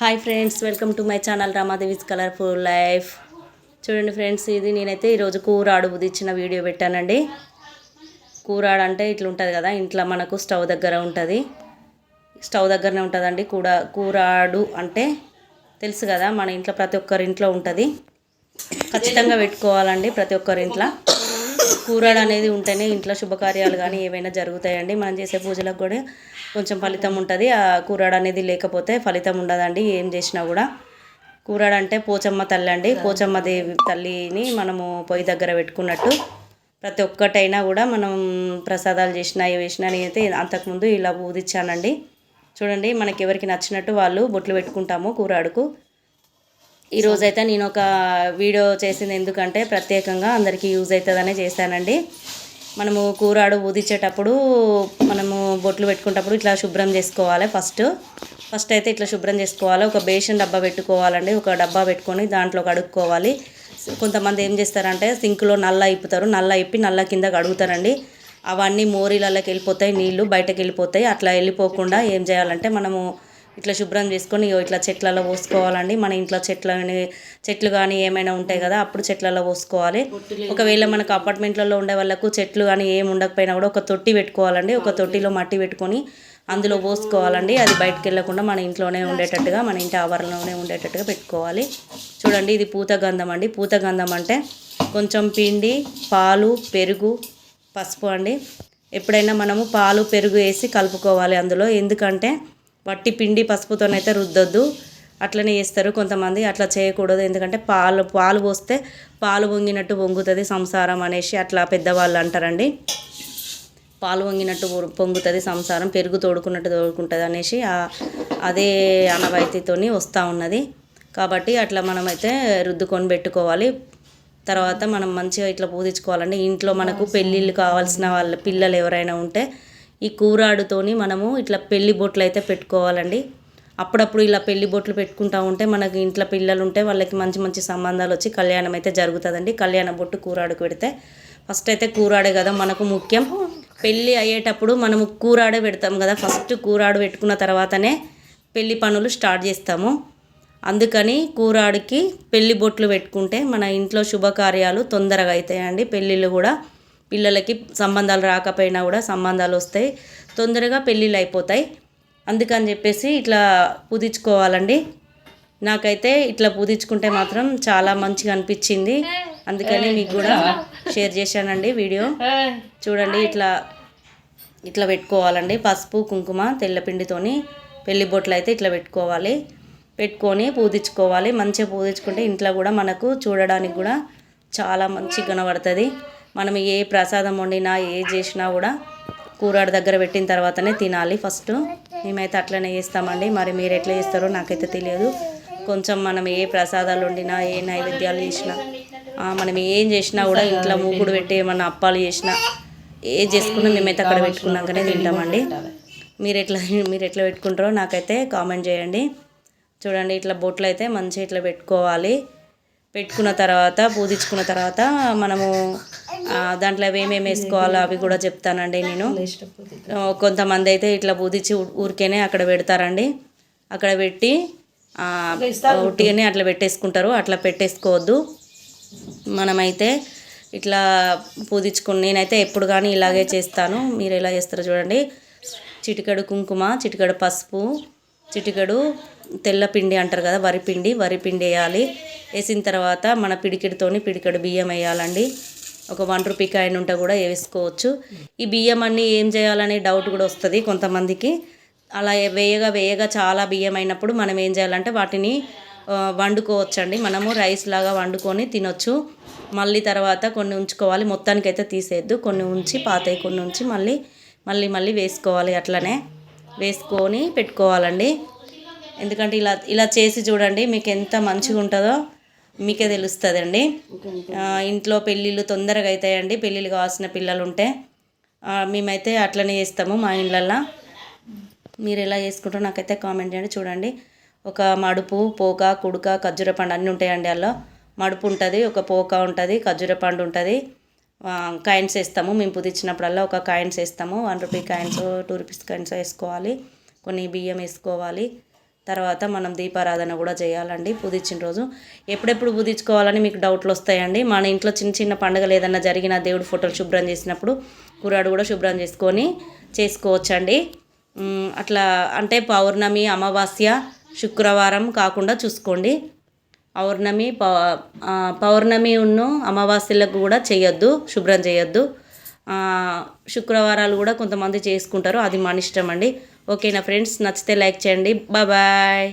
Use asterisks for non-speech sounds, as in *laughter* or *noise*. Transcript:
Hi friends welcome to my channel Ramadevi's colourful life చూడండి friends ఇది నేనైతే ఈరోజు కూరాడు ఉదిచ్చిన వీడియో పెట్టానండి. కూరాడు అంటే ఇట్లా ఉంటుంది కదా ఇంట్లో మనకు స్టవ్ దగ్గర ఉంటుంది. స్టవ్ దగ్గరనే ఉంటుందండి కూడ కూరాడు అంటే తెలుసు కదా మన ఇంట్లో ప్రతి ఒక్కరి ఇంట్లో ఉంటుంది. ఖచ్చితంగా పెట్టుకోవాలండి ప్రతి ఒక్కరి కూరలు అనేది ఉంటేనే ఇంట్లో శుభకార్యాలు కానీ ఏవైనా జరుగుతాయండి. మనం చేసే పూజలకు కూడా కొంచెం ఫలితం ఉంటుంది. ఆ కూరడు అనేది లేకపోతే ఫలితం ఉండదండి. ఏం చేసినా కూడా కూరడు అంటే పోచమ్మ తల్లి అండి పోచమ్మ దేవి తల్లిని మనము పొయ్యి దగ్గర పెట్టుకున్నట్టు ప్రతి ఒక్కటైనా కూడా మనం ప్రసాదాలు చేసినా ఏ వేసినా నేనైతే అంతకుముందు ఇలా ఊదిచ్చానండి. చూడండి మనకి ఎవరికి నచ్చినట్టు వాళ్ళు బొట్లు పెట్టుకుంటాము కూరాడుకు. ఈరోజు అయితే నేను ఒక వీడియో చేసింది ఎందుకంటే ప్రత్యేకంగా అందరికీ యూజ్ అవుతుందనే చేశానండి. మనము కూరాడు ఊదించేటప్పుడు మనము బొట్లు పెట్టుకునేటప్పుడు ఇట్లా శుభ్రం చేసుకోవాలి ఫస్ట్. ఫస్ట్ అయితే ఇట్లా శుభ్రం చేసుకోవాలి. ఒక బేషన్ డబ్బా పెట్టుకోవాలండి. ఒక డబ్బా పెట్టుకొని దాంట్లో కడుక్కోవాలి. కొంతమంది ఏం చేస్తారంటే సింక్లో నల్ల ఇప్పుతారు నల్ల ఇప్పి నల్ల కింద కడుగుతారండి. అవన్నీ మోరీలలోకి వెళ్ళిపోతాయి నీళ్ళు బయటకు వెళ్ళిపోతాయి అట్లా వెళ్ళిపోకుండా ఏం చేయాలంటే మనము ఇట్లా శుభ్రం చేసుకొని ఇగో ఇట్లా చెట్లలో పోసుకోవాలండి. మన ఇంట్లో చెట్ల చెట్లు కానీ ఏమైనా ఉంటాయి కదా అప్పుడు చెట్లలో పోసుకోవాలి. ఒకవేళ మనకు అపార్ట్మెంట్లలో ఉండే వాళ్ళకు చెట్లు కానీ ఏం ఉండకపోయినా కూడా ఒక తొట్టి పెట్టుకోవాలండి. ఒక తొట్టిలో మట్టి పెట్టుకొని అందులో పోసుకోవాలండి. అది బయటకు వెళ్ళకుండా మన ఇంట్లోనే ఉండేటట్టుగా మన ఇంటి ఆవరణలోనే ఉండేటట్టుగా పెట్టుకోవాలి. చూడండి ఇది పూత గంధం అండి. పూత గంధం అంటే కొంచెం పిండి పాలు పెరుగు పసుపు అండి. ఎప్పుడైనా మనము పాలు పెరుగు వేసి కలుపుకోవాలి అందులో. ఎందుకంటే వట్టి పిండి పసుపుతోనైతే రుద్దొద్దు. అట్లనే చేస్తారు. కొంతమంది అట్లా చేయకూడదు. ఎందుకంటే పాలు పాలు పోస్తే పాలు పొంగినట్టు పొంగుతుంది సంసారం అనేసి అట్లా పెద్దవాళ్ళు అంటారండి. పాలు పొంగినట్టు పొంగుతుంది సంసారం. పెరుగు తోడుకున్నట్టు తోడుకుంటుంది అనేసి అదే అనవాయితీతోని వస్తూ ఉన్నది. కాబట్టి అట్లా మనమైతే రుద్దుకొని పెట్టుకోవాలి. తర్వాత మనం మంచిగా ఇట్లా పూజించుకోవాలండి. ఇంట్లో మనకు పెళ్ళిళ్ళు కావాల్సిన వాళ్ళ పిల్లలు ఎవరైనా ఉంటే ఈ కూరాడుతోని మనము ఇట్లా పెళ్ళి బొట్లు అయితే పెట్టుకోవాలండి. అప్పుడప్పుడు ఇలా పెళ్ళి బొట్లు పెట్టుకుంటా ఉంటే మనకి ఇంట్లో పిల్లలు ఉంటే వాళ్ళకి మంచి మంచి సంబంధాలు వచ్చి కళ్యాణం అయితే జరుగుతుందండి. కళ్యాణ బొట్టు కూరాడుకు పెడితే ఫస్ట్ అయితే కూరాడే కదా మనకు ముఖ్యం. పెళ్ళి అయ్యేటప్పుడు మనము కూరాడే పెడతాం కదా. ఫస్ట్ కూరాడు పెట్టుకున్న తర్వాతనే పెళ్ళి పనులు స్టార్ట్ చేస్తాము. అందుకని కూరాడికి పెళ్ళి బొట్లు పెట్టుకుంటే మన ఇంట్లో శుభకార్యాలు తొందరగా అవుతాయండి. పెళ్ళిళ్ళు కూడా పిల్లలకి సంబంధాలు రాకపోయినా కూడా సంబంధాలు వస్తాయి. తొందరగా పెళ్ళిళ్ళు అయిపోతాయి. అందుకని చెప్పేసి ఇట్లా పూజించుకోవాలండి నాకైతే ఇట్లా పూజించుకుంటే మాత్రం చాలా మంచిగా అనిపించింది. అందుకని మీకు కూడా *laughs* షేర్ చేశానండి వీడియో. చూడండి ఇట్లా ఇట్లా పెట్టుకోవాలండి. పసుపు కుంకుమ తెల్లపిండితోని పెళ్ళి బొట్లు అయితే ఇట్లా పెట్టుకోవాలి. పెట్టుకొని పూజించుకోవాలి మంచిగా పూజించుకుంటే ఇంట్లో కూడా మనకు చూడడానికి కూడా చాలా మంచిగా కనబడుతుంది. మనం ఏ ప్రసాదం వండినా ఏ చేసినా కూడా కూరాడు దగ్గర పెట్టిన తర్వాతనే తినాలి ఫస్ట్. మేమైతే అట్లనే చేస్తామండి. మరి మీరు ఎట్లా చేస్తారో నాకైతే తెలియదు. కొంచెం మనం ఏ ప్రసాదాలు వండినా ఏ నైవేద్యాలు చేసినా మనం ఏం చేసినా కూడా ఇంట్లో మూకుడు పెట్టి ఏమన్నా అప్పాలు చేసినా ఏ చేసుకున్నా మేమైతే అక్కడ పెట్టుకున్నాకనే తింటామండి. మీరు ఎట్లా మీరు ఎట్లా పెట్టుకుంటారో నాకైతే కామెంట్ చేయండి. చూడండి ఇట్లా బొట్లు అయితే మంచిగా ఇట్లా పెట్టుకోవాలి. పెట్టుకున్న తర్వాత పూజించుకున్న తర్వాత మనము దాంట్లో ఏమేమి వేసుకోవాలో అవి కూడా చెప్తానండి నేను. కొంతమంది అయితే ఇట్లా పూజించి ఊరికేనే అక్కడ పెడతారండి. అక్కడ పెట్టి ఉట్టిగానే అట్లా పెట్టేసుకుంటారు. అట్లా పెట్టేసుకోవద్దు. మనమైతే ఇట్లా పూజించుకుని నేనైతే ఎప్పుడు కానీ ఇలాగే చేస్తాను. మీరు ఎలా చేస్తారో చూడండి. చిటికెడు కుంకుమ చిటికెడు పసుపు చిటికెడు తెల్ల పిండి అంటారు కదా వరి పిండి వరి పిండి వేయాలి. వేసిన తర్వాత మన పిడికిడితోని పిడికెడు బియ్యం వేయాలండి. ఒక వన్ రూపీ కాయిన్ ఉంటే కూడా వేసుకోవచ్చు. ఈ బియ్యం అన్నీ ఏం చేయాలనే డౌట్ కూడా వస్తుంది కొంతమందికి. అలా వేయగా వేయగా చాలా బియ్యం అయినప్పుడు మనం ఏం చేయాలంటే వాటిని వండుకోవచ్చండి. మనము రైస్ లాగా వండుకొని తినొచ్చు. మళ్ళీ తర్వాత కొన్ని ఉంచుకోవాలి. మొత్తానికైతే తీసేయద్దు. కొన్ని ఉంచి పాతయి కొన్ని ఉంచి మళ్ళీ మళ్ళీ మళ్ళీ వేసుకోవాలి అట్లనే. వేసుకొని పెట్టుకోవాలండి. ఎందుకంటే ఇలా ఇలా చేసి చూడండి మీకు ఎంత మంచిగా ఉంటుందో మీకే తెలుస్తుందండి. ఇంట్లో పెళ్ళిళ్ళు తొందరగా అవుతాయండి పెళ్ళిళ్ళు కావాల్సిన పిల్లలు ఉంటే మేమైతే అట్లనే చేస్తాము మా ఇళ్ళల్లో మీరు ఎలా చేసుకుంటారో నాకైతే కామెంట్ చేయండి చూడండి. ఒక మడుపు పోక కుడుక ఖర్జూర పండు అన్నీ ఉంటాయండి అందులో. మడుపు ఉంటుంది ఒక పోక ఉంటుంది ఖర్జూర పండు ఉంటుంది. కాయిన్స్ వేస్తాము. మేము పుదిచ్చినప్పుడల్లా ఒక కాయిన్స్ వేస్తాము. One rupee coins two rupees coins వేసుకోవాలి. కొన్ని బియ్యం వేసుకోవాలి. తర్వాత మనం దీపారాధన కూడా చేయాలండి పూజించిన రోజు. ఎప్పుడెప్పుడు పూజించుకోవాలని మీకు డౌట్లు వస్తాయండి. మన ఇంట్లో చిన్న చిన్న పండుగలు ఏదన్నా జరిగిన దేవుడు ఫోటోలు శుభ్రం చేసినప్పుడు కూరాడు కూడా శుభ్రం చేసుకొని చేసుకోవచ్చండి. అట్లా అంటే పౌర్ణమి అమావాస్య శుక్రవారం కాకుండా చూసుకోండి. పౌర్ణమి పౌ పౌర్ణమి ఉన్ను అమావాస్యలకు కూడా చేయొద్దు శుభ్రం చేయొద్దు. శుక్రవారాలు కూడా కొంతమంది చేసుకుంటారు అది మన ఇష్టం అండి ఓకేనా ఫ్రెండ్స్ నచ్చితే లైక్ చేయండి. బాయ్.